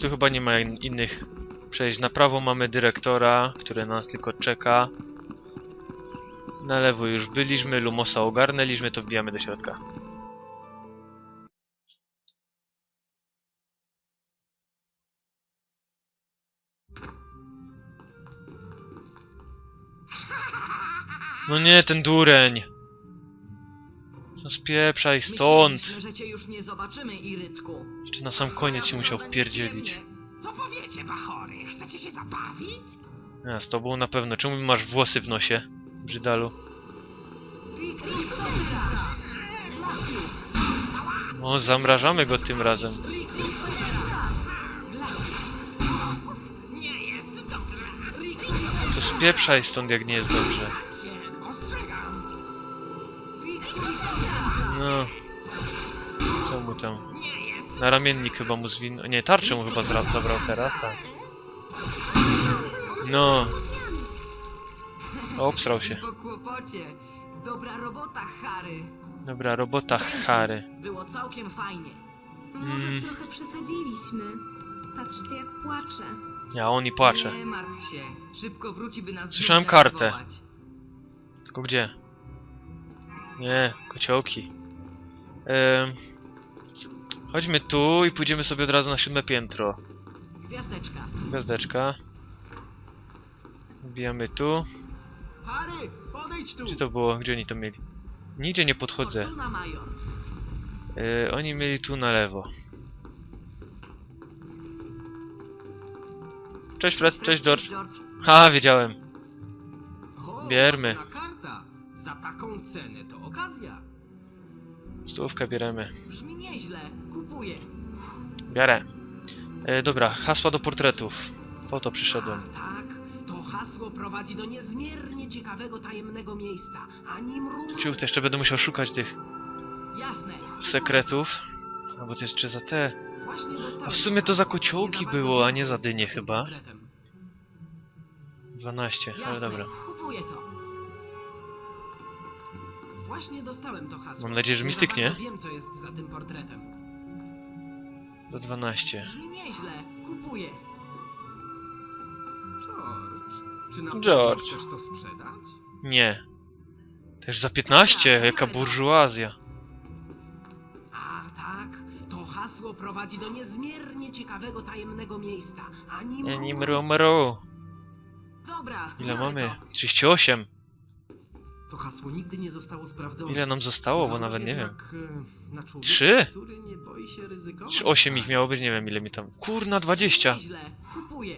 Tu chyba nie ma in innych przejść. Na prawo mamy dyrektora, który na nas tylko czeka. Na lewo już byliśmy, Lumosa ogarnęliśmy, to wbijamy do środka. No nie, ten dureń! No spieprzaj stąd! Myśleliśmy, że cię już nie zobaczymy, Irytku. Jeszcze na sam koniec się musiał wpierdzielić. Co powiecie, bachory? Chcecie się zabawić? A, z tobą na pewno. Czemu masz włosy w nosie, Brzydalu? O, zamrażamy go tym razem. To spieprzaj stąd, jak nie jest dobrze. No. Co mu tam? Na ramiennik chyba mu zwinął. Nie, tarczę mu chyba zra- zabrał teraz, tak. No. Obsrał się. Po kłopocie. Dobra robota, Harry. Dobra, robota Harry. Było całkiem fajnie. Może Mm. trochę przesadziliśmy. Patrzcie, jak płacze. Ja, on i płacze. Nie martw się. Szybko wróci, by nas Słyszałem znów kartę. denerwować. Tylko gdzie? Nie, kociołki. Chodźmy tu i pójdziemy sobie od razu na siódme piętro. Gwiazdeczka. Gwiazdeczka. Wbijamy tu. Harry, podejdź tu. Gdzie to było? Gdzie oni to mieli? Nigdzie nie podchodzę. Fortuna Major. E, oni mieli tu na lewo. Cześć Fred, cześć George. Ha, wiedziałem. O, Biermy. ładna karta. Za taką cenę to okazja. Stówkę bieremy. Brzmi nieźle. Kupuję. Biorę. E, dobra, hasła do portretów. Po to przyszedłem. A, tak, to hasło prowadzi do niezmiernie ciekawego, tajemnego miejsca. Ani. Ciuch, to jeszcze będę musiał szukać tych Jasne. sekretów. Bo to jeszcze za te. A w sumie to za kociołki było, a nie za jest dynie chyba. portretem. 12, ale dobra. Kupuję to. Właśnie dostałem to hasło. Mam nadzieję, że mi styknie. Wiem, co jest za tym portretem. Za 12. Brzmi nieźle. Kupuję. George, czy na George. chcesz to sprzedać? Nie. Też za 15, jaka burżuazja. A tak, to hasło prowadzi do niezmiernie ciekawego, tajemnego miejsca. Ani Nie, mrugu. nie mru, mru. Dobra. Ile biorę mamy? To. 38. To hasło nigdy nie zostało sprawdzone. Ile nam zostało, bo nawet nie wiem. e, Na człowieka, Trzy? który nie boi się ryzykować. Czy 8 ich miało być? Nie wiem ile mi tam. Kurna, 20. Nieźle. Kupuję.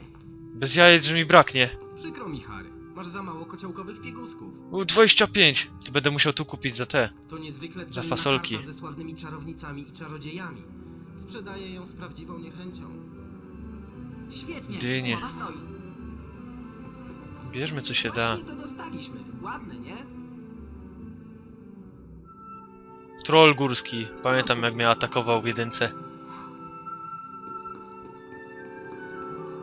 Bez jajec, że mi braknie. Przykro mi, Harry. Masz za mało kociołkowych piegusków. U, 25. To będę musiał tu kupić za te. To niezwykle Za fasolki. ze sławnymi czarownicami i czarodziejami. Sprzedaję ją z prawdziwą niechęcią. Świetnie. Dynie. Umowa stoi. Bierzmy co się da. Właśnie to dostaliśmy. Ładne, nie? Troll górski. Pamiętam jak mnie atakował w jedynce.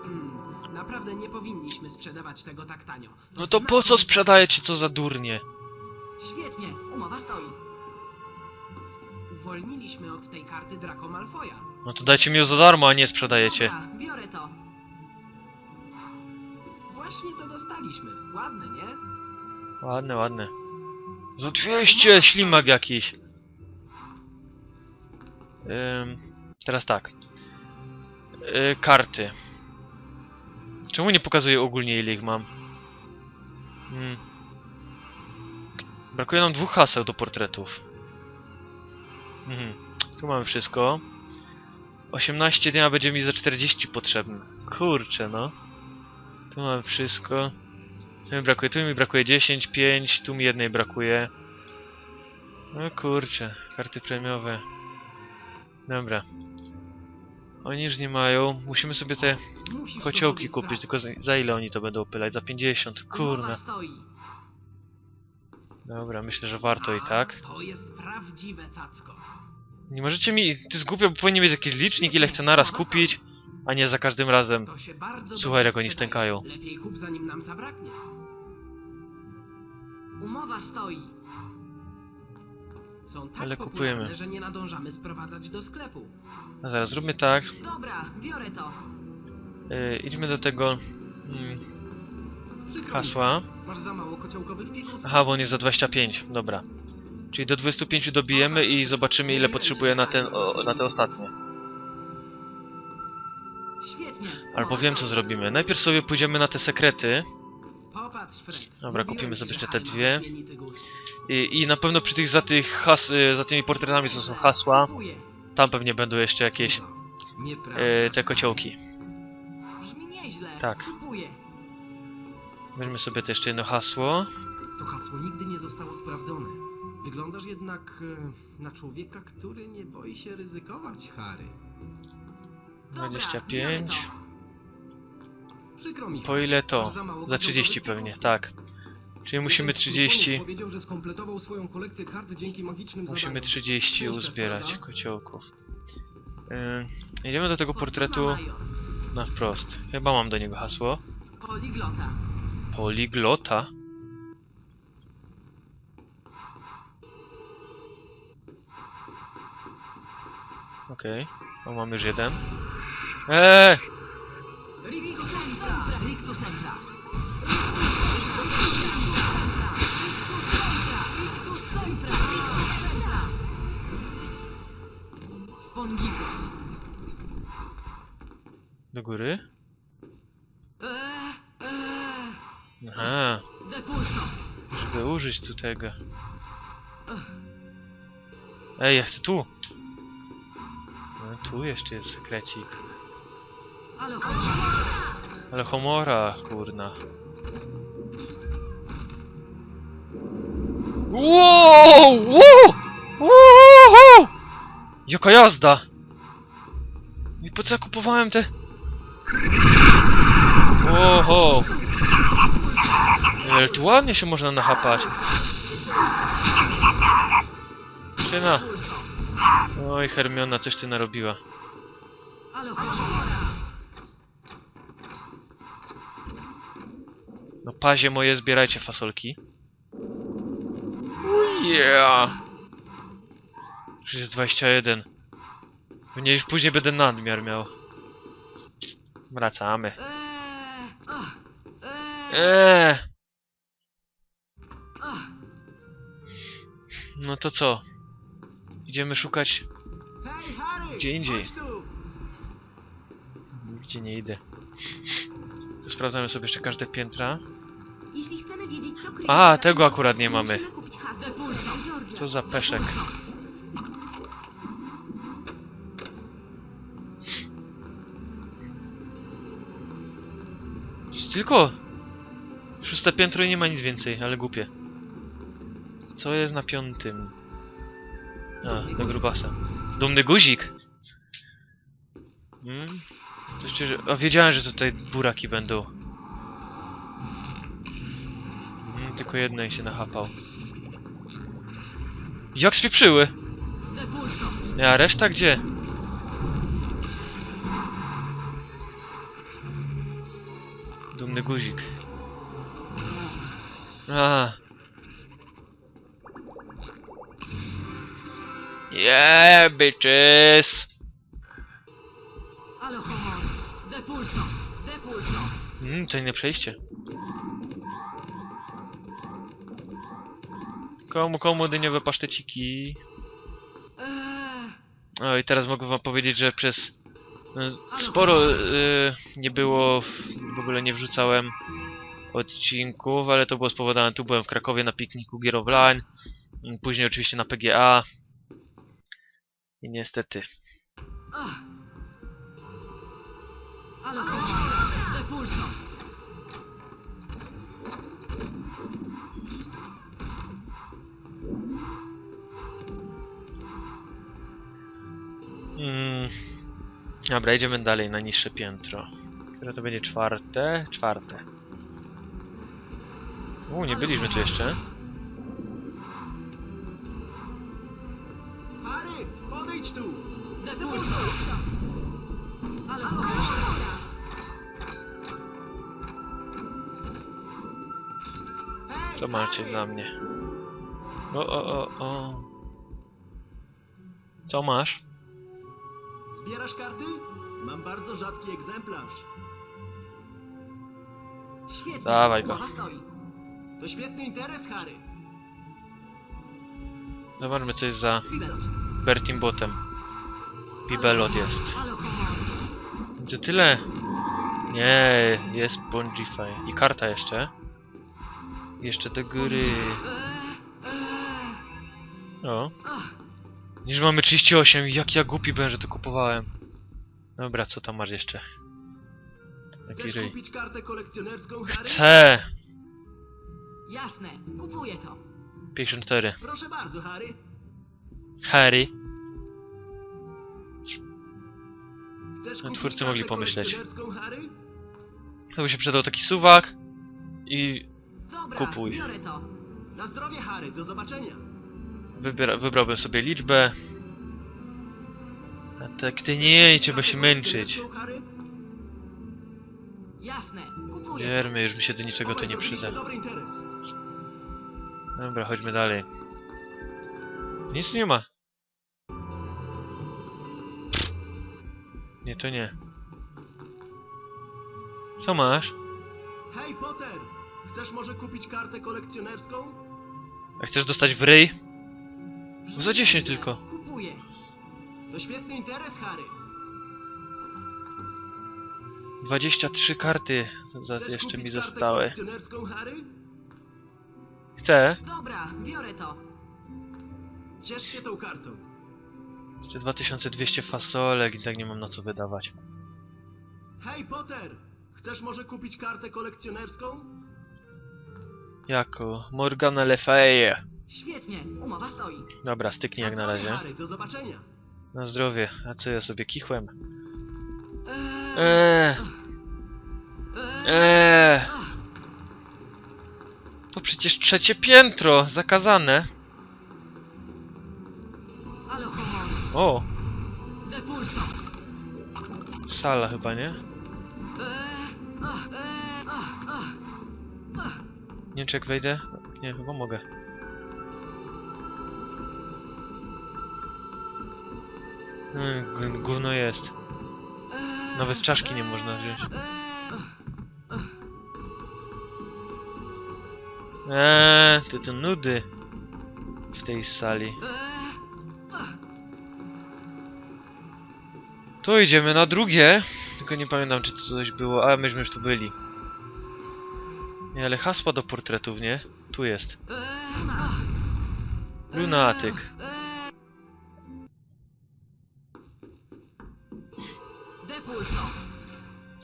Hmm, naprawdę nie powinniśmy sprzedawać tego tak tanio. No to po co sprzedajecie co za durnie? Świetnie. Umowa stoi. Uwolniliśmy od tej karty Draco Malfoya. No to dajcie mi ją za darmo, a nie sprzedajecie. Dobra, biorę to. Właśnie to dostaliśmy. Ładne, nie? Ładne, ładne. Za 200! Ślimak jakiś. Teraz tak. Yy, karty. Czemu nie pokazuję ogólnie ile ich mam? Hmm. Brakuje nam dwóch haseł do portretów. Mhm. Tu mamy wszystko. 18 dnia będzie mi za 40 potrzebne. Kurczę no. Tu mamy wszystko. Tu mi brakuje, tu mi brakuje 10, 5, tu mi jednej brakuje. No kurczę, karty premiowe. Dobra. Oni już nie mają. Musimy sobie te Musisz to kociołki sobie kupić, tylko za, ile oni to będą opylać? Za 50, Umowa kurna. Dobra, myślę, że warto i tak. To jest prawdziwe cacko. Nie możecie mi... Ty zgubia, bo powinien mieć jakiś licznik, ile chcę naraz kupić, a nie za każdym razem. To Słuchaj, jak oni stękają. Lepiej kup zanim nam zabraknie. Umowa stoi. Są tak Ale popularne, kupujemy. że nie nadążamy sprowadzać do sklepu. A zaraz, zróbmy tak. Dobra, biorę to. Yy, idźmy do tego mm, Przykro mi. hasła. Masz za mało kociołkowych piekusów. Aha, bo on jest za 25. Dobra. Czyli do 25 dobijemy i zobaczymy ile potrzebuje na ten, o, na te ostatnie. Świetnie. Albo wiem co zrobimy. Najpierw sobie pójdziemy na te sekrety. Dobra, kupimy sobie jeszcze te dwie. i, i na pewno przy tych za tych has, y, za tymi portretami co są hasła, tam pewnie będą jeszcze jakieś y, te kociołki. Tak. Weźmy sobie też jeszcze jedno hasło. To hasło nigdy nie zostało sprawdzone. Wyglądasz jednak e, na człowieka, który nie boi się ryzykować, Harry. Dobra, 25. Przykro mi. Po ile to? Za mało Za 30 kociołkowych pewnie, tak. Czyli musimy Jeden z 30. członków powiedział, że skompletował swoją kolekcję kart dzięki magicznym Musimy zadaniom. 30 Puszczasz, uzbierać kociołków. Yy, idziemy do tego portretu na wprost. Chyba mam do niego hasło. Poliglota. Poliglota. Okej, okay. mam już jeden. Eee! Sempra. Spongifus. Do góry? Eee, eee. Aha, Depulso. żeby użyć tu tego. Ej, ja chcę tu! No, tu jeszcze jest sekrecik. Ale Ale homora, kurna. Wow! Wow! Wow! Jaka jazda! I po co ja kupowałem te... Oho! Ale tu ładnie się można nachapać. Syna. Oj, Hermiona, coś ty narobiła. Ale No pazie moje, zbierajcie fasolki. Yeah! Już jest 21. Pewnie już później będę nadmiar miał. Wracamy. Eee, no to co? Idziemy szukać... Gdzie indziej. Nigdzie nie idę. To sprawdzamy sobie jeszcze każde piętra. Jeśli chcemy wiedzieć, co kryje A, się tego akurat nie mamy. Musimy kupić hasło Depulso. Georgia. Co za peszek. Jest Tylko... Szóste piętro i nie ma nic więcej, ale głupie. Co jest na piątym? A, na grubasa. Dumny guzik! Hmm? To szczerze... A wiedziałem, że tutaj buraki będą. Hmm, tylko jednej się nachapał. Jak spieprzyły? A reszta gdzie? Dumny guzik. A. Yeah, bitches! Ale humor. Depulso. Depulso. Mm, to inne przejście. Komu, komu dyniowe paszteciki? O, i teraz mogę wam powiedzieć, że przez no, sporo y, nie było, w ogóle nie wrzucałem odcinków, ale to było spowodowane, tu byłem w Krakowie na pikniku Gear Online, mm, później oczywiście na PGA i niestety. Dobra, idziemy dalej na niższe piętro. Które to będzie czwarte? Czwarte. U, nie byliśmy tu jeszcze. Harry, podejdź tu! Ale Co macie dla mnie? O, o, o, o. Co masz? Zbierasz karty? Mam bardzo rzadki egzemplarz. Świetnie. Dawaj go. Umowa stoi. To świetny interes, Harry. Zobaczmy co jest za Bibelot. Bertim Botem. Bibelot jest. Ale humor. Czy tyle? Nie, jest Spongify. I karta jeszcze. Jeszcze do góry. O. Niż mamy 38. Jak ja głupi byłem, że to kupowałem. Dobra, co tam masz jeszcze? Taki Chcesz ryj. kupić kartę kolekcjonerską, Harry? Chcę! Jasne. Kupuję to. 54. Proszę bardzo, Harry. Harry. Chcesz No, kupić twórcy kartę mogli pomyśleć. kolekcjonerską, Harry? To by się przydał taki suwak. I Dobra, Kupuj. biorę to. Na zdrowie, Harry. Do zobaczenia. Wybiera, wybrałbym sobie liczbę. A tak ty nie, trzeba się męczyć. Jasne. Kupuję. Wiermy, już mi się do niczego to nie przyda. Dobra, chodźmy dalej. Nic nie ma. Nie, to nie. Co masz? Hej, Potter! Chcesz może kupić kartę kolekcjonerską? A chcesz dostać w ryj? No za 10 tylko. Kupuję. To świetny interes, Harry. 23 karty za Chcesz jeszcze kupić mi kartę zostały. kolekcjonerską, Harry? Chcę. Dobra, biorę to. Ciesz się tą kartą. Jeszcze 2200 fasolek i tak nie mam na co wydawać. Hej, Potter! Chcesz może kupić kartę kolekcjonerską? Jako Morgana Le Fay. Świetnie. Umowa stoi. Dobra, styknij jak na zdrowie, razie. Harry, do zobaczenia. Na zdrowie. A co ja sobie kichłem? Eee, Eee, eee. To przecież trzecie piętro, zakazane. O, sala chyba, nie? Eee, eee. Nie wiem czy jak wejdę. Nie, chyba mogę. Mm, gó- Gówno jest. Nawet czaszki nie można wziąć. Eee, to to nudy w tej sali. To idziemy na drugie. Tylko nie pamiętam czy to coś było, ale myśmy już tu byli. Nie, ale hasła do portretów, nie? Tu jest. Lunatyk.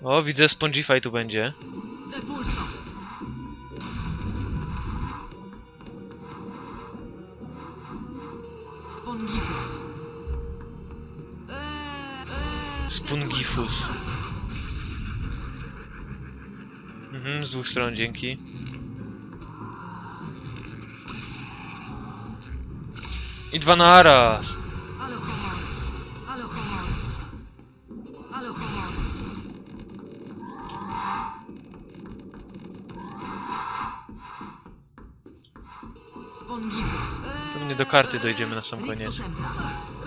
O, widzę Spongify tu będzie. Spongifus. Spungifus. Mhm, z dwóch stron, dzięki. I dwa! Ale Spongifus. Eee, Pewnie do karty dojdziemy na sam Rictus koniec.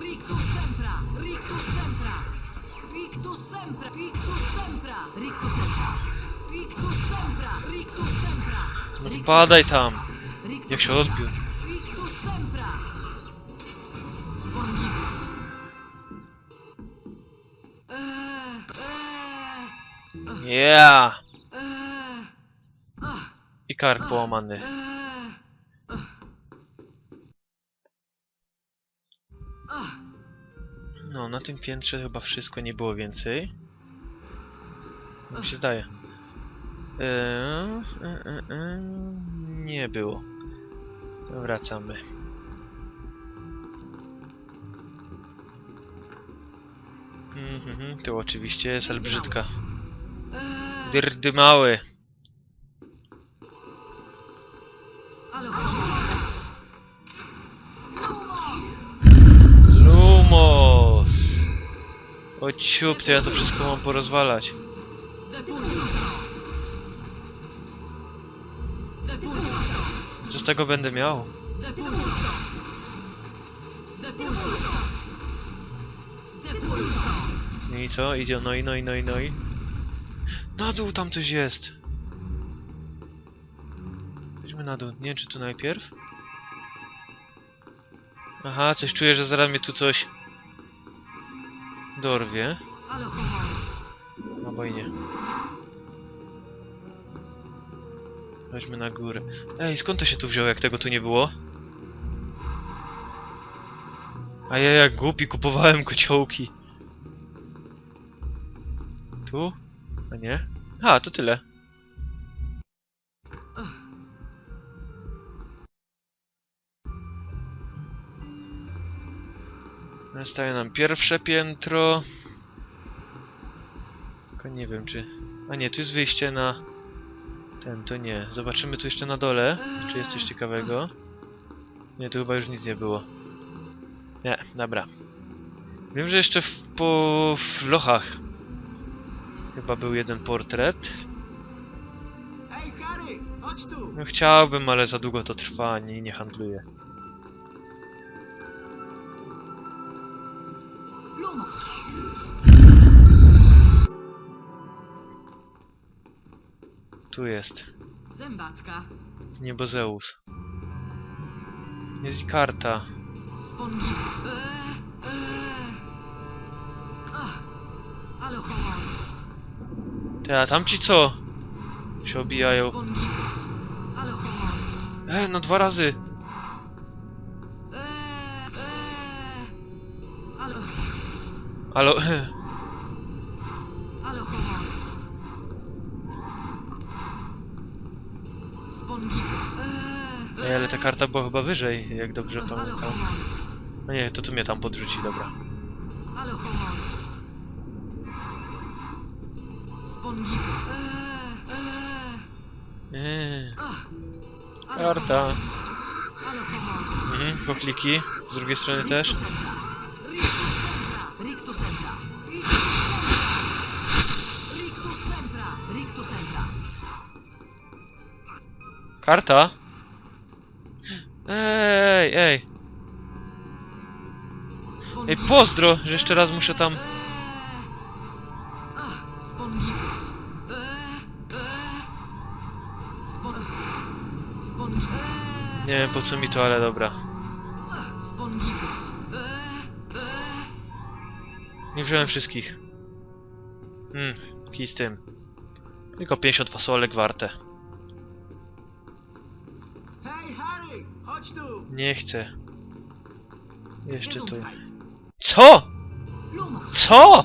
Rictus sempra. Rictus sempra. Rictus sempra. Rictus sempra. Rictus sempra. Rictus sempra. Rictus sempra. No wpadaj tam! Jak się odbił. Rictus sempra. Spongifus. Eee, eee, Yeah! eee, I kark połamany. No, na tym piętrze chyba wszystko, nie było więcej. Mi się zdaje. Eee, e, e, e, nie było. Wracamy. Mhm, tu oczywiście jest Elbrzydka. Dyrdy mały. Lumos! O ciup, to ja to wszystko mam porozwalać. Co z tego będę miał? I co? Idzie, no i, no i, no i, no i. Na dół tam coś jest. Chodźmy na dół. Nie czy tu najpierw? Aha, coś czuję, że zaraz mnie tu coś dorwie. Albo i nie. Chodźmy na górę. Ej, skąd to się tu wzięło, jak tego tu nie było? A ja jak głupi kupowałem kociołki. Tu? A nie? A, to tyle. Zostaje nam pierwsze piętro. Tylko nie wiem czy... A nie, tu jest wyjście na... Ten, to nie. Zobaczymy tu jeszcze na dole, czy jest coś ciekawego. Nie, tu chyba już nic nie było. Nie, dobra. Wiem, że jeszcze w, po w lochach chyba był jeden portret. Ej, Harry, chodź tu! No chciałbym, ale za długo to trwa, nie, nie handluję. Tu jest. Zębatka. Niebozeus. Jest karta. Spongibus. Eee, eee. Ale. Te, a tamci co? Się obijają. Spongibus. Ale. E, no dwa razy. Eee, eee. Ale, Ale... ale honor. Spongibus. Ale ta karta była chyba wyżej, jak dobrze pamiętam. No nie, to tu mnie tam podrzuci, dobra. Eee, eee. Eee, Ach, ale karta. Mhm, pokliki. Z drugiej strony też. Karta? Ej, ej. Ej, pozdro, że jeszcze raz muszę tam... Eee. Spon... Spongibus. Nie wiem po co mi to, ale dobra. Nie wziąłem wszystkich. Hmm, kij z tym. Tylko 50 fasolek warte. Chodź tu! Nie chcę. Jeszcze tu. Co? Co?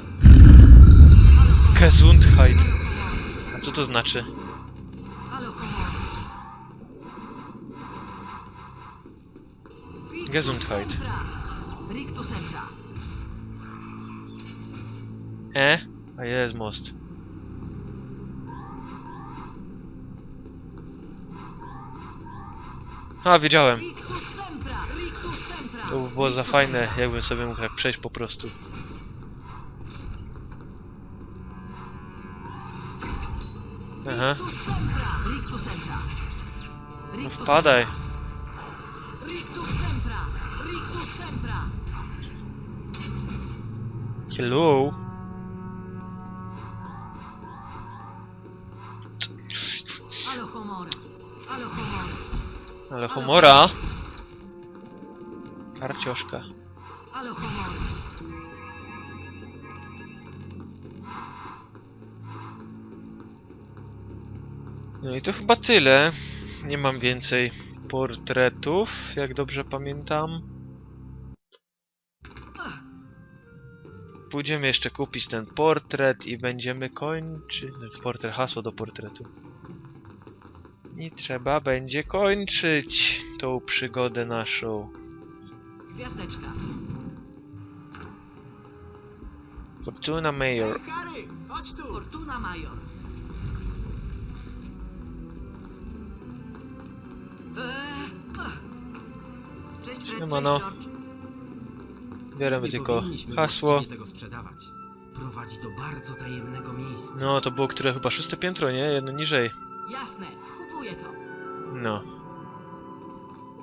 Gesundheit. A co to znaczy? Gesundheit. E? A jest most. A, wiedziałem. To by było za fajne, jakbym sobie mógł tak przejść po prostu. Aha. No wpadaj. Hello. Ale homora. Ale humora. Karcioszka. Ale homora. No i to chyba tyle. Nie mam więcej portretów, jak dobrze pamiętam. Pójdziemy jeszcze kupić ten portret i będziemy kończyć. Portret, hasło do portretu. I trzeba będzie kończyć tą przygodę naszą. Gwiazdeczka. Fortuna Major. Hej, Harry, chodź tu! Fortuna Major. Eee, ach. Cześć Fred, Siemano. cześć George. Bierzemy Nie tylko powinniśmy hasło. właściwie tego sprzedawać. Prowadzi do bardzo tajemnego miejsca. No, to było które chyba szóste piętro, nie? Jedno niżej. Jasne, kupuję to. No.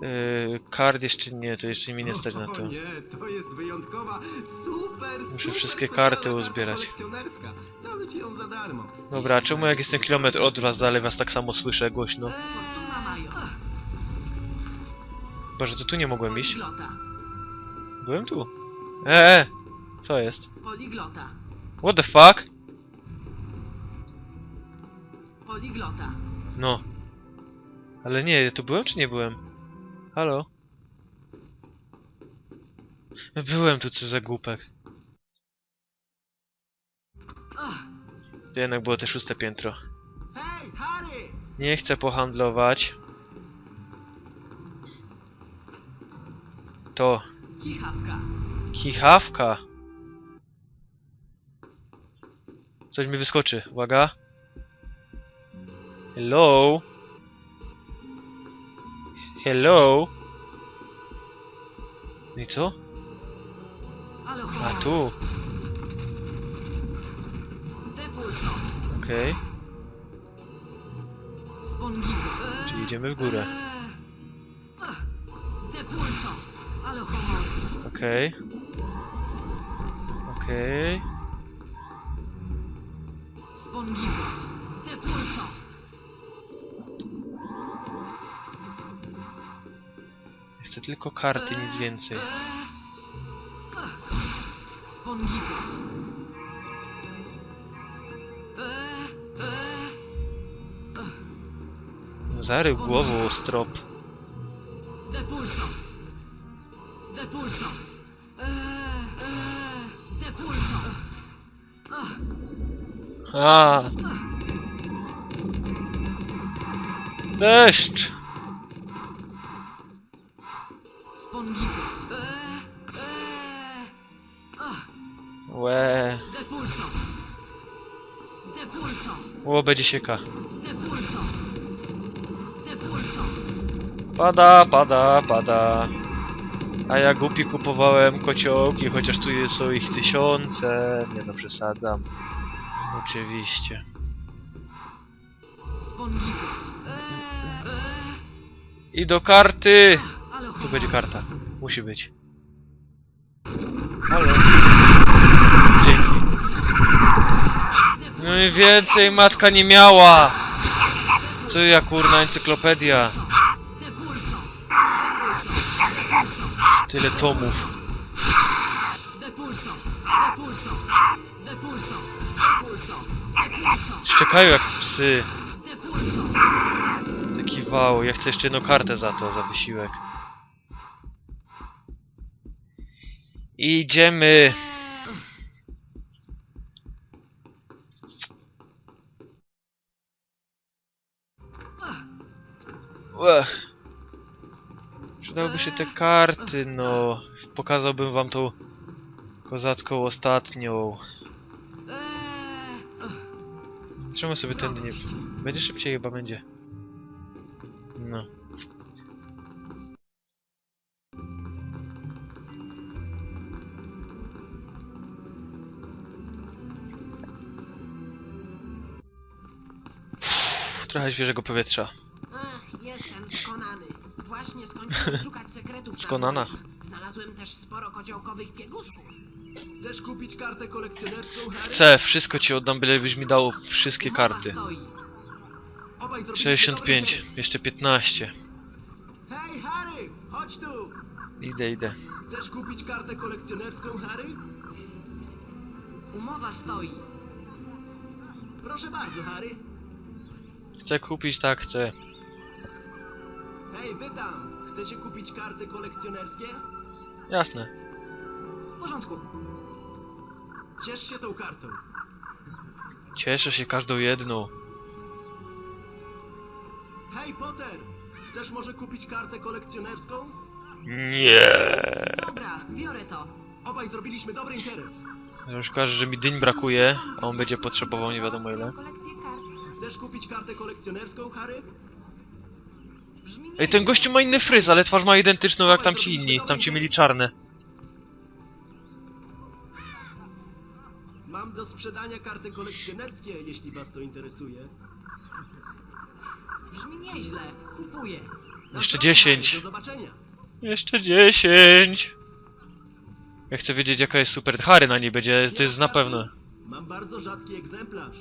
Yy, kart jeszcze nie, to jeszcze mi nie stać na O to. nie, to jest wyjątkowa, super, Muszę super wszystkie specjalna karty karta uzbierać. kolekcjonerska. Damy ci ją za darmo. Dobra, a Jeśli czemu jak znajdziesz jestem kilometr od was dalej was tak samo słyszę głośno? Fortuna Major. Boże, to tu nie mogłem iść. Poliglota. Byłem tu. Eee! Co jest? Poliglota. What the fuck? Poliglota. No. Ale nie, ja tu byłem czy nie byłem? Halo? Byłem tu, co za głupek. To jednak było te szóste piętro. Nie chcę pohandlować. To. kichawka. Chichawka. Coś mi wyskoczy. Uwaga. Hello. Hello. No I co? A tu. Okej. Spongiwus. Czyli idziemy w górę. Depulso. Ale horror. Okej. Okej. Spongiwus. Chcę tylko karty, nic więcej. Spongiwus. Zarył głową o strop. Depulso. Depulso. Depulso. A. Deszcz! Łe. Ło, będzie sieka. Pada, pada, pada. A ja głupi kupowałem kociołki, chociaż tu jest- są ich tysiące. Nie no, przesadzam. Oczywiście. I do karty! Tu będzie karta. Musi być. Halo. Dzięki. No i więcej matka nie miała! Co ja kurna encyklopedia? Tyle tomów. Szczekają jak psy. Taki wał. Ja chcę jeszcze jedną kartę za to, za wysiłek. Idziemy. Ech. Przydałyby się te karty, no. Pokazałbym wam tą kozacką ostatnią. Czemu sobie tędy nie... Będzie szybciej chyba będzie. No. Trochę świeżego powietrza. Jestem skonany. Właśnie skończyłem szukać sekretów. na Skonana. Znalazłem też sporo kociołkowych piegusków. Chcesz kupić kartę kolekcjonerską, Harry? Chcę, wszystko ci oddam, bylebyś mi dał wszystkie karty. Stoi. Obaj zrobiliście dobry 65, interes. jeszcze 15. Hej, Harry! Chodź tu! Idę, idę. Chcesz kupić kartę kolekcjonerską, Harry? Umowa stoi. Proszę bardzo, Harry. Chcę kupić, tak, chcę. Hej, wy tam! Chcecie kupić karty kolekcjonerskie? Jasne. W porządku. Ciesz się tą kartą. Cieszę się każdą jedną. Hej, Potter! Chcesz może kupić kartę kolekcjonerską? Nie. Dobra, biorę to. Obaj zrobiliśmy dobry interes. Już że mi dyń brakuje, a on będzie potrzebował nie wiadomo ile. Kolekcję kart. Chcesz kupić kartę kolekcjonerską, Harry? Ej, ten gościu ma inny fryz, ale twarz ma identyczną jak tamci inni. Tamci mieli czarne. Mam do sprzedania karty kolekcjonerskie, jeśli was to interesuje. Brzmi nieźle. Kupuję. Jeszcze zdrowie, 10. Harry, Do zobaczenia. Jeszcze 10. Ja chcę wiedzieć jaka jest super. Harry na niej będzie, to jest na pewno. Mam bardzo rzadki egzemplarz.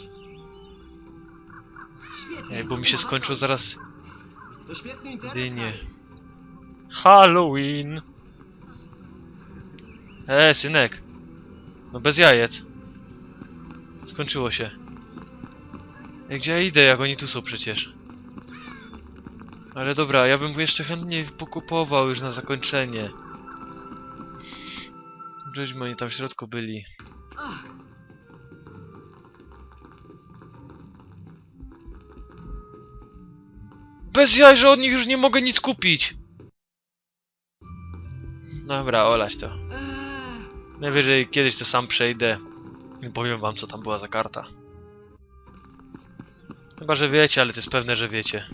Świetnie. Ej, bo mi się skończył zaraz To świetny interes, dynie. Harry. Halloween. E, synek. No bez jajec. Skończyło się. Ej, gdzie ja idę, jak oni tu są przecież? Ale dobra, ja bym jeszcze chętnie pokupował już na zakończenie. Żeśmy oni tam w środku byli. Ach, Bez jaj, że od nich już nie mogę nic kupić! Dobra, olać to. Najwyżej kiedyś to sam przejdę i powiem wam co tam była za karta. Chyba, że wiecie, ale to jest pewne, że wiecie.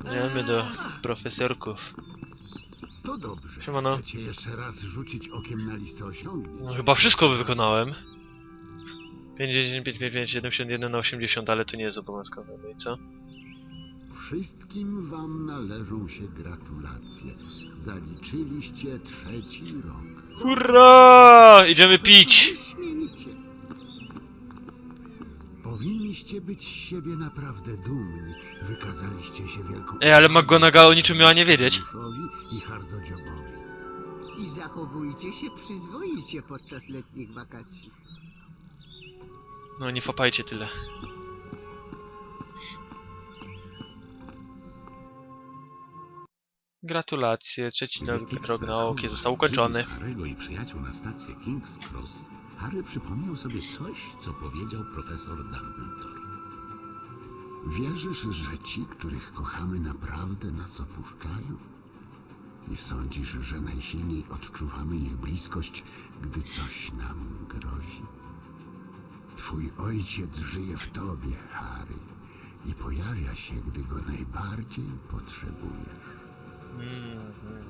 Idziemy do profesorków. To dobrze. Siemano. Chcecie jeszcze raz rzucić okiem na listę osiągnięć? No chyba wszystko wykonałem. 50, 5, 5, 5, 71 na 80, ale to nie jest obowiązkowe, no i co? Wszystkim wam należą się gratulacje. Zaliczyliście trzeci rok. Hurra! Idziemy pić! Wyśmienicie. Powinniście być z siebie naprawdę dumni. Wykazaliście się wielką... Ej, ale McGonagall o niczym miała nie wiedzieć. I Hardodziobowi. I zachowujcie się przyzwoicie podczas letnich wakacji. No nie fapajcie tyle. Gratulacje, trzeci rok, nauki został ukończony. Harry'ego i przyjaciół na stację King's Cross. Harry przypomniał sobie coś, co powiedział profesor Dumbledore. Wierzysz, że ci, których kochamy, naprawdę nas opuszczają? Nie sądzisz, że najsilniej odczuwamy ich bliskość, gdy coś nam grozi? Twój ojciec żyje w tobie, Harry, i pojawia się, gdy go najbardziej potrzebujesz. Mhm.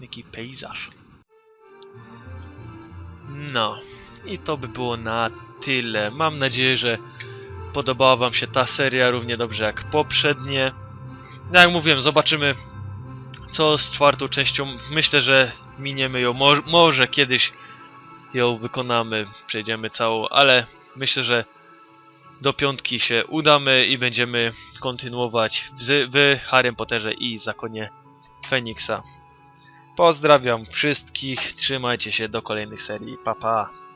Jaki pejzaż. No, i to by było na tyle. Mam nadzieję, że podobała Wam się ta seria równie dobrze jak poprzednie. No jak mówiłem, zobaczymy co z czwartą częścią. Myślę, że miniemy ją. Mo może kiedyś ją wykonamy, przejdziemy całą, ale myślę, że do piątki się udamy i będziemy kontynuować w, w Harrym Potterze i Zakonie Feniksa. Pozdrawiam wszystkich, trzymajcie się do kolejnych serii, pa pa!